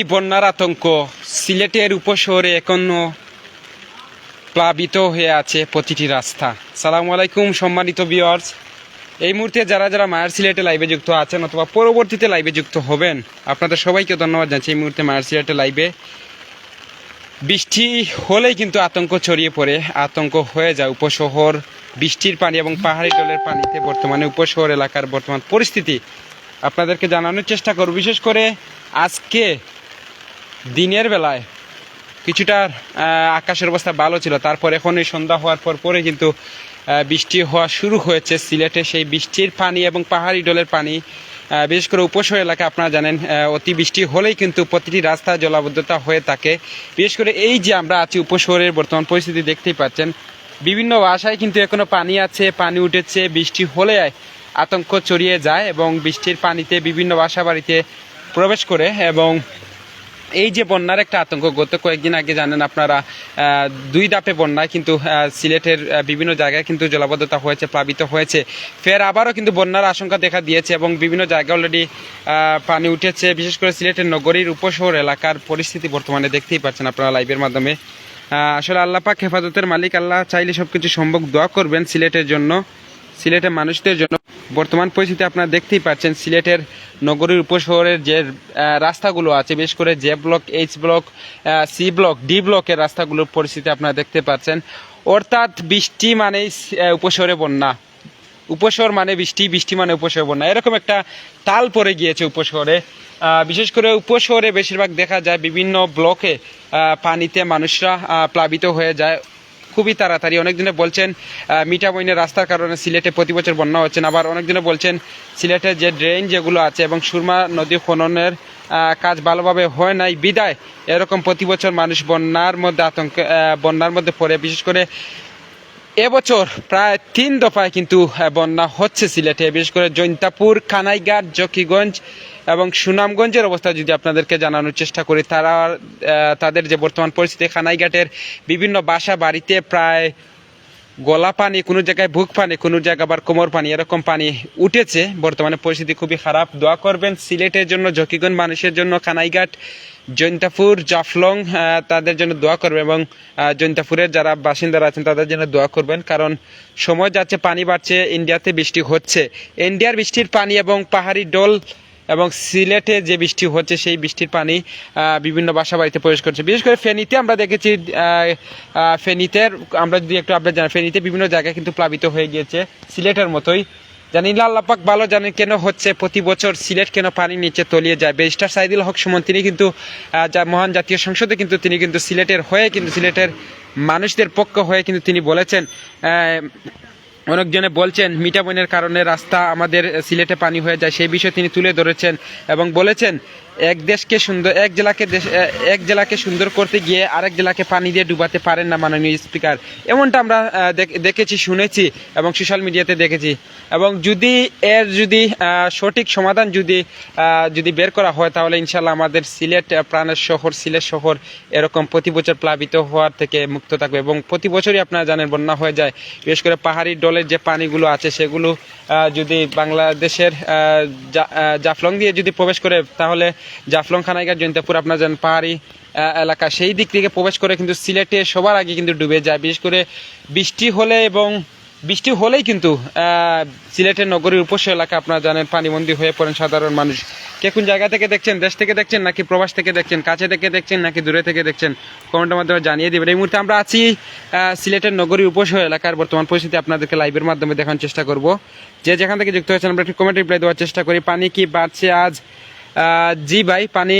এই বন্যার আতঙ্ক সিলেটের উপশহরে এখনও প্লাবিত হয়ে আছে প্রতিটি রাস্তা। সালাম আলাইকুম সম্মানিত বিয়ার্স এই মুহূর্তে যারা যারা মায়ার সিলেটে লাইভে যুক্ত আছেন অথবা পরবর্তীতে লাইভে যুক্ত হবেন, আপনাদের সবাইকে ধন্যবাদ জানাচ্ছি এই মুহূর্তে মায়ার সিলেটে লাইভে বৃষ্টি হলেই কিন্তু আতঙ্ক ছড়িয়ে পড়ে, আতঙ্ক হয়ে যায় উপশহর, বৃষ্টির পানি এবং পাহাড়ি জলের পানিতে বর্তমানে উপশহর এলাকার বর্তমান পরিস্থিতি। আপনাদেরকে জানানোর চেষ্টা করব, বিশেষ করে আজকে দিনের বেলায় কিছুটা আকাশের অবস্থা ভালো ছিল। তারপর এখন এই সন্ধ্যা হওয়ার পর পরে কিন্তু বৃষ্টি হওয়া শুরু হয়েছে সিলেটে। সেই বৃষ্টির পানি এবং পাহাড়ি ডলের পানি বিশেষ করে উপশহর এলাকা আপনারা জানেন অতি বৃষ্টি হলেই কিন্তু প্রতিটি রাস্তা জলাবদ্ধতা হয়ে থাকে। বিশেষ করে এই যে আমরা আছি উপশহরের বর্তমান পরিস্থিতি দেখতেই পাচ্ছেন, বিভিন্ন বাসায় কিন্তু এখনও পানি আছে, পানি উঠেছে, বৃষ্টি হলে আতঙ্ক ছড়িয়ে যায় এবং বৃষ্টির পানিতে বিভিন্ন বাসা বাড়িতে প্রবেশ করে এবং এই যে বন্যার একটা আতঙ্ক, গত কয়েকদিন আগে জানেন আপনারা দুই ধাপে বন্যায় কিন্তু সিলেটের বিভিন্ন জায়গায় কিন্তু জলাবদ্ধতা হয়েছে, প্লাবিত হয়েছে। ফের আবারও কিন্তু বন্যার আশঙ্কা দেখা দিয়েছে এবং বিভিন্ন জায়গায় অলরেডি পানি উঠেছে। বিশেষ করে সিলেটের নগরীর উপশহর এলাকার পরিস্থিতি বর্তমানে দেখতেই পাচ্ছেন আপনারা লাইভের মাধ্যমে। আসলে আল্লাহ পাক হেফাজতের মালিক, আল্লাহ চাইলে সবকিছু সম্ভব দোয়া করবেন সিলেটের জন্য। সিলেটের মানুষদের জন্য বর্তমান পরিস্থিতি আপনারা দেখতেই পাচ্ছেন। সিলেটের নগরীর উপশহরের যে রাস্তাগুলো আছে, বিশেষ করে J block, H block C block, D ব্লকের রাস্তাগুলোর পরিস্থিতি আপনারা দেখতে পাচ্ছেন। অর্থাৎ বৃষ্টি মানেই উপশহরে বন্যা। উপশহর মানে বৃষ্টি বৃষ্টি মানে উপশহর বন্যা। এরকম একটা তাল পড়ে গিয়েছে উপশহরে। বিশেষ করে উপশহরে বেশিরভাগ দেখা যায় বিভিন্ন ব্লকে পানিতে মানুষরা প্লাবিত হয়ে যায়। খুবই তাড়াতাড়ি। অনেকজনে বলছেন মিঠামইনের রাস্তার কারণে সিলেটে প্রতি বছর বন্যা হচ্ছে না। আবার অনেকজনে বলছেন, সিলেটে যে ড্রেন যেগুলো আছে এবং সুরমা নদী খননের কাজ ভালোভাবে হয় নাই, বিদায়। এরকম প্রতি বছর মানুষ বন্যার মধ্যে আতঙ্ক বন্যার মধ্যে পড়ে। বিশেষ করে এবছর প্রায় তিন দফায় কিন্তু বন্যা হচ্ছে সিলেটে। বিশেষ করে জৈন্তাপুর, কানাইঘাট, জকিগঞ্জ এবং সুনামগঞ্জের অবস্থা যদি আপনাদেরকে জানানোর চেষ্টা করি, তারা তাদের যে বর্তমান পরিস্থিতি, খানাইঘাটের বিভিন্ন বাসা বাড়িতে প্রায় গলা পানি, কোনো জায়গায় বুক পানি, কোনো জায়গায় আবার কোমর পানি, এরকম পানি উঠেছে। বর্তমানে পরিস্থিতি খুবই খারাপ। দোয়া করবেন, সিলেটের জন্য জকিগঞ্জ মানুষের জন্য কানাইঘাট জৈন্তাপুর, জাফলং তাদের জন্য দোয়া করবেন এবং জৈন্তাপুরের যারা বাসিন্দারা আছেন, তাদের জন্য দোয়া করবেন। কারণ সময় যাচ্ছে, পানি বাড়ছে, ইন্ডিয়াতে বৃষ্টি হচ্ছে। ইন্ডিয়ার বৃষ্টির পানি এবং পাহাড়ি ডোল এবং সিলেটে যে বৃষ্টি হচ্ছে, সেই বৃষ্টির পানি বিভিন্ন বাসা বাড়িতে প্রবেশ করছে। বিশেষ করে ফেনীতে আমরা দেখেছি ফেনীতে, আমরা যদি একটু আপডেট জানি ফেনীতে বিভিন্ন জায়গায় কিন্তু প্লাবিত হয়ে গিয়েছে সিলেটের মতোই। জানি না আল্লাপাক ভালো জানেন কেন হচ্ছে প্রতি বছর সিলেট কেন পানির নিচে তলিয়ে যায়। ব্যারিস্টার সাইদুল হক সুমন, তিনি কিন্তু মহান জাতীয় সংসদে কিন্তু তিনি কিন্তু সিলেটের হয়ে, কিন্তু সিলেটের মানুষদের পক্ষ হয়ে কিন্তু তিনি বলেছেন অনেকজনে বলছেন মিঠা বনের কারণে রাস্তা আমাদের সিলেটে পানি হয়ে যায়, সেই বিষয়ে তিনি তুলে ধরেছেন এবং বলেছেন, এক দেশকে সুন্দর, এক জেলাকে দেশ এক জেলাকে সুন্দর করতে গিয়ে আরেক জেলাকে পানি দিয়ে ডুবাতে পারেন না মাননীয় স্পিকার। এমনটা আমরা দেখেছি, শুনেছি এবং সোশ্যাল মিডিয়াতে দেখেছি। এবং যদি এর যদি সঠিক সমাধান যদি যদি বের করা হয়, তাহলে ইনশাল্লাহ আমাদের সিলেট প্রাণের শহর, সিলেট শহর এরকম প্রতি বছর প্লাবিত হওয়ার থেকে মুক্ত থাকবে এবং প্রতি বছরই আপনারা জানেন বন্যা হয়ে যায়, বিশেষ করে পাহাড়ি ডলের যে পানিগুলো আছে সেগুলো যদি বাংলাদেশের জাফলং দিয়ে যদি প্রবেশ করে, তাহলে জাফলং, খানাইঘাট জয়ন্তপুর আপনার জানেন পাহাড়ি এলাকা, সেই দিক থেকে প্রবেশ করে কিন্তু সিলেটে সবার আগে কিন্তু ডুবে যায়। বিশেষ করে বৃষ্টি হলে এবং বৃষ্টি হলেই কিন্তু সিলেটের নগরীর উপস্য এলাকা, আপনারা জানেন, পানিবন্দী হয়ে পড়েন সাধারণ মানুষ। কে কোন জায়গা থেকে দেখছেন, দেশ থেকে দেখছেন, নাকি প্রবাস থেকে দেখছেন, কাছে থেকে দেখছেন, নাকি দূরে থেকে দেখছেন কমেন্টের মাধ্যমে জানিয়ে দেবেন। এই মুহূর্তে আমরা আছি সিলেটের নগরী উপসহ এলাকার বর্তমান পরিস্থিতি আপনাদেরকে লাইভের মাধ্যমে দেখানোর চেষ্টা করব। যে যেখান থেকে যুক্ত হয়েছেন, আমরা একটু কমেন্ট রিপ্লাই দেওয়ার চেষ্টা করি। পানি কি বাড়ছে আজ? জি ভাই, পানি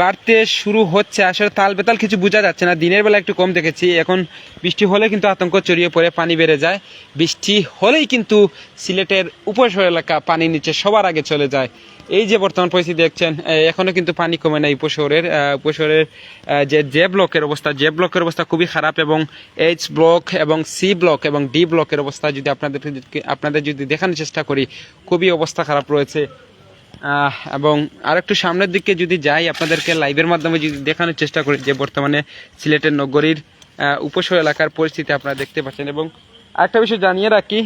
বাড়তে শুরু হচ্ছে। আসলে তাল বেতাল কিছু বোঝা যাচ্ছে না। দিনের বেলা একটু কম দেখেছি। এখন বৃষ্টি হলে কিন্তু আতঙ্ক ছড়িয়ে পড়ে পানি বেড়ে যায়। বৃষ্টি হলেই কিন্তু সিলেটের উপশহর এলাকা পানির নিচে সবার আগে চলে যায়। এই যে বর্তমান পরিস্থিতি দেখছেন এ, এখনও কিন্তু পানি কমে নাই উপশহরের উপশহরের যে জে ব্লকের অবস্থা জে ব্লকের অবস্থা খুবই খারাপ এবং এইচ ব্লক এবং সি ব্লক এবং ডি ব্লকের অবস্থা যদি আপনাদের আপনাদের যদি দেখানোর চেষ্টা করি খুবই অবস্থা খারাপ রয়েছে। এবং আরেকটু সামনের দিকে যদি যাই, আপনাদেরকে লাইভের মাধ্যমে যদি দেখানোর চেষ্টা করি যে বর্তমানে সিলেটের নগরীর উপশহর এলাকার পরিস্থিতি আপনারা দেখতে পাচ্ছেন। এবং আরেকটা বিষয় জানিয়ে রাখি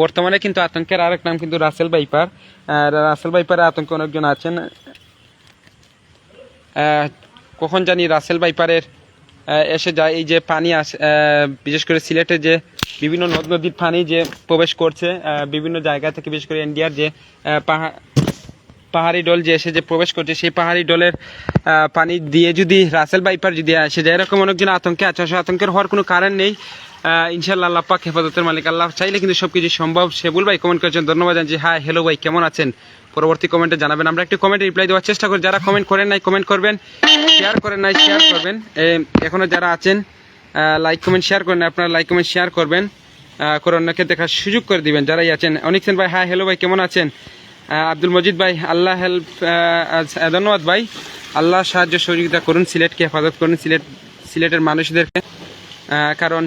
বর্তমানে কিন্তু আতঙ্কের আরেক নাম কিন্তু রাসেল বাইপার রাসেল বাইপারে আতঙ্কে অনেকজন আছেন। কখন জানি রাসেল বাইপারের এসে যায় এই যে পানি আসে বিশেষ করে সিলেটে যে বিভিন্ন নদ নদীর পানি যে প্রবেশ করছে বিভিন্ন জায়গা থেকে বিশেষ করে ইন্ডিয়ার যে পাহাড় পাহাড়ি ডল যে এসে যে প্রবেশ করছে সেই পাহাড়ি ডলের পানি দিয়ে যদি রাসেল বাইপার যদি আসে যায় এরকম অনেকজন আতঙ্কে আছে। আসলে আতঙ্কের হওয়ার কোনো কারণ নেই। ইনশাল্লাহ আল্লাহ হেফাজতের মালিক আল্লাহ চাইলে কিন্তু সবকিছু সম্ভব। সেবুল ভাই কমেন্ট করেছেন ধন্যবাদ জানছি হ্যাঁ হ্যালো ভাই কেমন আছেন? পরবর্তী কমেন্টে জানাবেন। আমরা একটু কমেন্টে রিপ্লাই দেওয়ার চেষ্টা করি। যারা কমেন্ট করেন নাই কমেন্ট করবেন। শেয়ার করেন নাই শেয়ার করবেন। এ, এখনও যারা আছেন লাইক কমেন্ট শেয়ার করেন। আপনারা লাইক কমেন্ট শেয়ার করবেন। করে অন্যকে দেখার সুযোগ করে দিবেন। যারাই আছেন, অনিক সেন ভাই হ্যাঁ হ্যালো ভাই, কেমন আছেন? আব্দুল মজিদ ভাই, আল্লাহ হেল্প ধন্যবাদ ভাই। আল্লাহ সাহায্য সহযোগিতা করুন সিলেটকে হেফাজত করুন, সিলেট, সিলেটের মানুষদেরকে। কারণ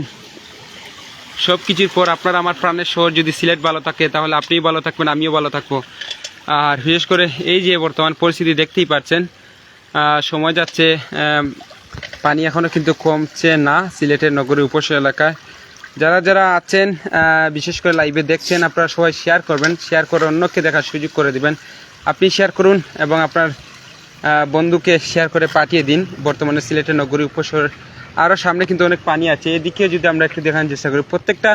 সব কিছুর পর আপনার আমার প্রাণের শহর যদি সিলেট ভালো থাকে, তাহলে আপনিও ভালো থাকবেন, আমিও ভালো থাকব। আর বিশেষ করে এই যে বর্তমান পরিস্থিতি দেখতেই পাচ্ছেন সময় যাচ্ছে পানি এখনও কিন্তু কমছে না সিলেটের নগরীর উপসা এলাকায়। যারা যারা আছেন বিশেষ করে লাইভে দেখছেন, আপনারা সবাই শেয়ার করবেন শেয়ার করে অন্যকে দেখার সুযোগ করে দিবেন। আপনি শেয়ার করুন এবং আপনার বন্ধুকে শেয়ার করে পাঠিয়ে দিন। বর্তমানে সিলেটের নগরী উপশহর আরও সামনে কিন্তু অনেক পানি আছে। এদিকে যদি আমরা একটু দেখানোর চেষ্টা করি, প্রত্যেকটা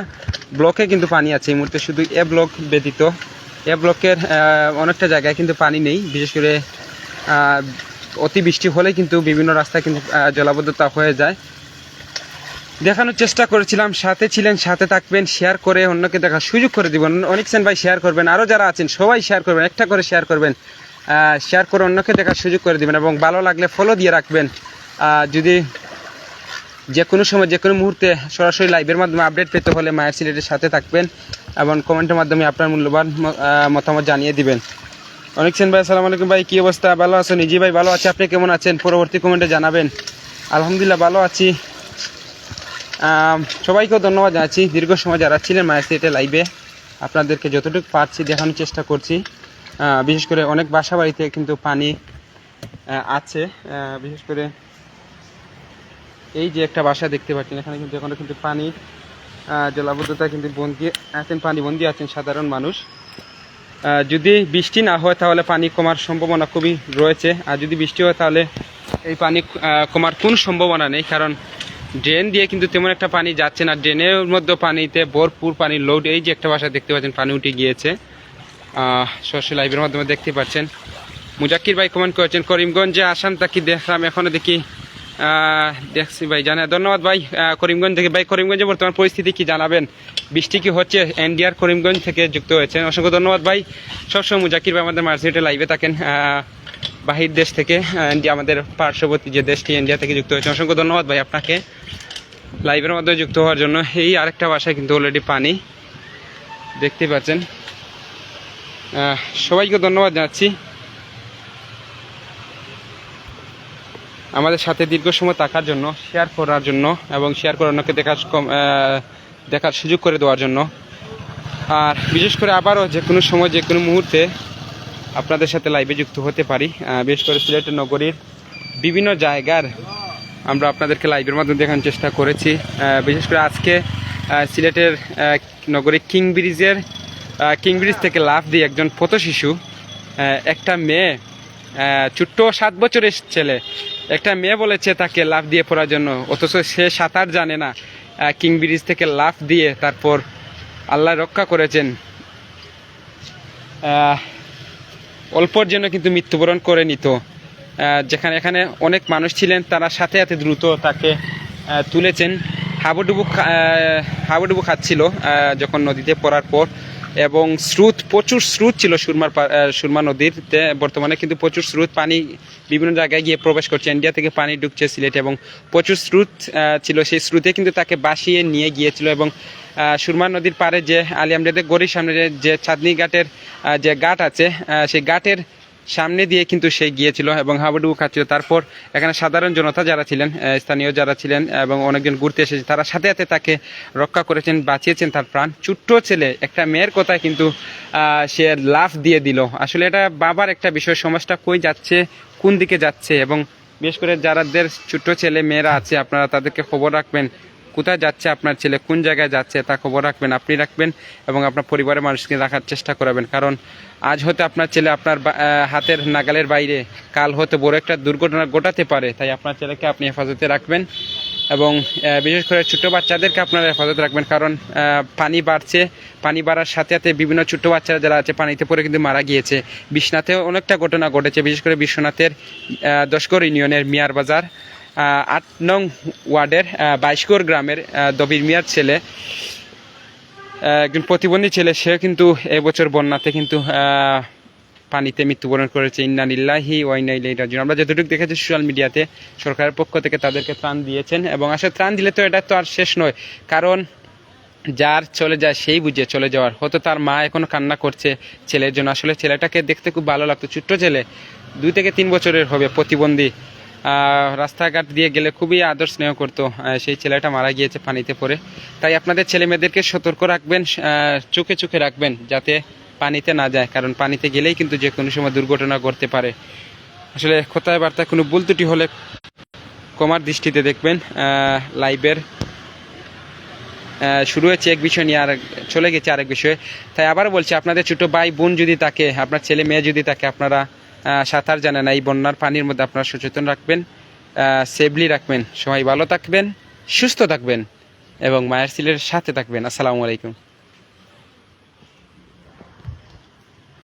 ব্লকে কিন্তু পানি আছে। এই মুহূর্তে শুধু এ ব্লক ব্যতীত। এ ব্লকের অনেকটা জায়গায় কিন্তু পানি নেই। বিশেষ করে অতিবৃষ্টি হলে কিন্তু বিভিন্ন রাস্তায় কিন্তু জলাবদ্ধতা হয়ে যায়। দেখানোর চেষ্টা করেছিলাম, সাথে ছিলেন, সাথে থাকবেন শেয়ার করে অন্যকে দেখার সুযোগ করে দিবেন। অনেক সেন ভাই শেয়ার করবেন আরও যারা আছেন, সবাই শেয়ার করবেন, একটা করে শেয়ার করবেন শেয়ার করে অন্যকে দেখার সুযোগ করে দিবেন এবং ভালো লাগলে ফলো দিয়ে রাখবেন। যদি যে কোনো সময় যে কোনো মুহূর্তে সরাসরি লাইভের মাধ্যমে আপডেট পেতে হলে মায়ের সিলেটের সাথে থাকবেন এবং কমেন্টের মাধ্যমে আপনার মূল্যবান মতামত জানিয়ে দিবেন। অনেক সেন ভাই, আসসালামু আলাইকুম ভাই, কী অবস্থা? ভালো আছেন নিজি ভাই, ভালো আছে। আপনি কেমন আছেন? পরবর্তী কমেন্টে জানাবেন। আলহামদুলিল্লাহ, ভালো আছি। সবাইকেও ধন্যবাদ জানাচ্ছি। দীর্ঘ সময় যারা ছিলেন মায়ের সিলেটে লাইভে আপনাদেরকে যতটুকু পারছি, দেখানোর চেষ্টা করছি। বিশেষ করে অনেক বাসা বাড়িতে কিন্তু পানি আছে। বিশেষ করে এই যে একটা বাসা দেখতে পাচ্ছেন, এখানে কিন্তু এখনও কিন্তু পানি জলাবদ্ধতা কিন্তু বন্দি আছেন, পানি বন্দি আছেন সাধারণ মানুষ। যদি বৃষ্টি না হয় তাহলে পানি কমার সম্ভাবনা খুবই রয়েছে। আর যদি বৃষ্টি হয় তাহলে এই পানি কমার কোনো সম্ভাবনা নেই, কারণ ড্রেন দিয়ে কিন্তু তেমন একটা পানি যাচ্ছে না। ড্রেনের মধ্যে পানিতে ভরপুর পানির লোড এই যে একটা বাসা দেখতে পাচ্ছেন, পানি উঠে গিয়েছে। সরাসরি লাইভের মাধ্যমে দেখতে পাচ্ছেন। মুজাক্কির ভাই কমেন্ট করেছেন, করিমগঞ্জে আসাম তাকি দেখলাম, এখনও দেখি দেখছি ভাই, জানা। ধন্যবাদ ভাই করিমগঞ্জ থেকে। ভাই, করিমগঞ্জে বর্তমান পরিস্থিতি কি জানাবেন? বৃষ্টি কি হচ্ছে? এনডিআর করিমগঞ্জ থেকে যুক্ত হয়েছেন। অসংখ্য ধন্যবাদ ভাই। সবসময় মুজাকির ভাই আমাদের মার্সিটে লাইভে থাকেন। বাহির দেশ থেকে ইন্ডিয়া আমাদের পার্শ্ববর্তী যে দেশটি ইন্ডিয়া থেকে যুক্ত হয়েছে অসংখ্য ধন্যবাদ ভাই আপনাকে লাইভের মাধ্যমে যুক্ত হওয়ার জন্য। এই আরেকটা বাসায় কিন্তু অলরেডি পানি। দেখতে পাচ্ছেন। সবাইকে ধন্যবাদ জানাচ্ছি। আমাদের সাথে দীর্ঘ সময় থাকার জন্য শেয়ার করার জন্য এবং শেয়ার করে অন্যকে দেখার দেখার সুযোগ করে দেওয়ার জন্য। আর বিশেষ করে আবারও যে কোনো সময়, যে কোনো মুহূর্তে আপনাদের সাথে লাইভে যুক্ত হতে পারি। বিশেষ করে সিলেটের নগরীর বিভিন্ন জায়গার আমরা আপনাদেরকে লাইভের মাধ্যমে দেখানোর চেষ্টা করেছি। বিশেষ করে আজকে সিলেটের নগরী কিং ব্রিজের কিং ব্রিজ থেকে লাফ দিয়ে একজন পথ শিশু একটা মেয়ে ছোট্ট সাত বছরের ছেলে একটা মেয়ে বলেছে তাকে লাফ দিয়ে পড়ার জন্য, অথচ সে সাঁতার জানে না। কিং ব্রিজ থেকে লাফ দিয়ে তারপর আল্লাহ রক্ষা করেছেন। অল্পর জন্য কিন্তু মৃত্যুবরণ করে নিত। যেখানে এখানে অনেক মানুষ ছিলেন, তারা সাথে সাথে দ্রুত তাকে তুলেছেন। হাবুডুবু হাবুডুবু খাচ্ছিল যখন নদীতে পড়ার পর। এবং স্রোত, প্রচুর স্রোত ছিল সুরমার সুরমা নদীর। বর্তমানে কিন্তু প্রচুর স্রোত, পানি বিভিন্ন জায়গায় গিয়ে প্রবেশ করছে। ইন্ডিয়া থেকে পানি ঢুকছে সিলেট এবং প্রচুর স্রোত ছিল। সেই স্রোতে কিন্তু তাকে বাসিয়ে নিয়ে গিয়েছিল এবং সুরমা নদীর পাড়ে যে আলিয়ামডেদের গড়ির সামনে যে- যে চাঁদনি ঘাটের যে ঘাট আছে সেই ঘাটের সামনে দিয়ে কিন্তু সে গিয়েছিল এবং হাবুডুবু খাচ্ছিল। তারপর এখানে সাধারণ জনতা যারা ছিলেন স্থানীয় যারা ছিলেন এবং অনেকজন ঘুরতে এসেছে, তারা সাথে সাথে তাকে রক্ষা করেছেন, বাঁচিয়েছেন তার প্রাণ। ছোট্ট ছেলে, একটা মেয়ের কথায় কিন্তু সে লাফ দিয়ে দিল। আসলে এটা বাবার একটা বিষয়, সমাজটা কই যাচ্ছে, কোন দিকে যাচ্ছে এবং বিশেষ করে যারাদের ছোট্ট ছেলে মেয়েরা আছে, আপনারা তাদেরকে খবর রাখবেন। কোথায় যাচ্ছে, আপনার ছেলে কোন জায়গায় যাচ্ছে, তা খবর রাখবেন, আপনি রাখবেন এবং আপনার পরিবারের মানুষকে রাখার চেষ্টা করাবেন। কারণ আজ হতে আপনার ছেলে আপনার হাতের নাগালের বাইরে, কাল হতে বড় একটা দুর্ঘটনা ঘটাতে পারে, তাই আপনার ছেলেকে আপনি হেফাজতে রাখবেন এবং বিশেষ করে ছোট বাচ্চাদেরকে আপনারা হেফাজত রাখবেন। কারণ পানি বাড়ছে, পানি বাড়ার সাথে সাথে বিভিন্ন ছোট বাচ্চারা যারা আছে, পানিতে পড়ে কিন্তু মারা গিয়েছে। বিশ্বনাথেও অনেকটা ঘটনা ঘটেছে, বিশেষ করে বিশ্বনাথের দশকর ইউনিয়নের মিয়ার বাজার। আট নং ওয়ার্ডের বাইশকর গ্রামের দবির মিয়ার ছেলে। একজন প্রতিবন্ধী ছেলে সে কিন্তু এবছর বন্যাতে কিন্তু পানিতে মৃত্যুবরণ করেছে। ইন্নানিল্লাহি ওয়াইনাইলাই রাজিউন। আমরা যতটুকু দেখেছি সোশ্যাল মিডিয়াতে, সরকারের পক্ষ থেকে তাদেরকে ত্রাণ দিয়েছেন এবং আসলে ত্রাণ দিলে তো এটা তো আর শেষ নয়। কারণ যার চলে যায়, সেই বুঝে চলে যাওয়ার। হয়তো তার মা এখনও কান্না করছে ছেলের জন্য। আসলে ছেলেটাকে দেখতে খুব ভালো লাগতো। ছোট্ট ছেলে, দুই থেকে তিন বছরের হবে প্রতিবন্ধী। রাস্তাঘাট দিয়ে গেলে খুবই আদর স্নেহ করতো সেই ছেলেটা মারা গিয়েছে পানিতে পড়ে। তাই আপনাদের ছেলে মেয়েদেরকে সতর্ক রাখবেন চোখে চোখে রাখবেন যাতে পানিতে না যায়, কারণ পানিতে গেলেই কিন্তু যে কোনো সময় দুর্ঘটনা ঘটতে পারে। আসলে কোথায় বার্তা, কোনো ভুল হলে কমার দৃষ্টিতে দেখবেন লাইভের শুরু হয়েছে এক বিষয় নিয়ে আর চলে গেছে আরেক বিষয়ে। তাই আবার বলছি, আপনাদের ছোটো ভাই বোন যদি থাকে, আপনার ছেলে মেয়ে যদি থাকে, আপনারা সাঁতার জানে না, এই বন্যার পানির মধ্যে আপনারা সচেতন রাখবেন সেফলি রাখবেন, সবাই ভালো থাকবেন, সুস্থ থাকবেন এবং মায়ের সিলের সাথে থাকবেন। আসসালামু আলাইকুম।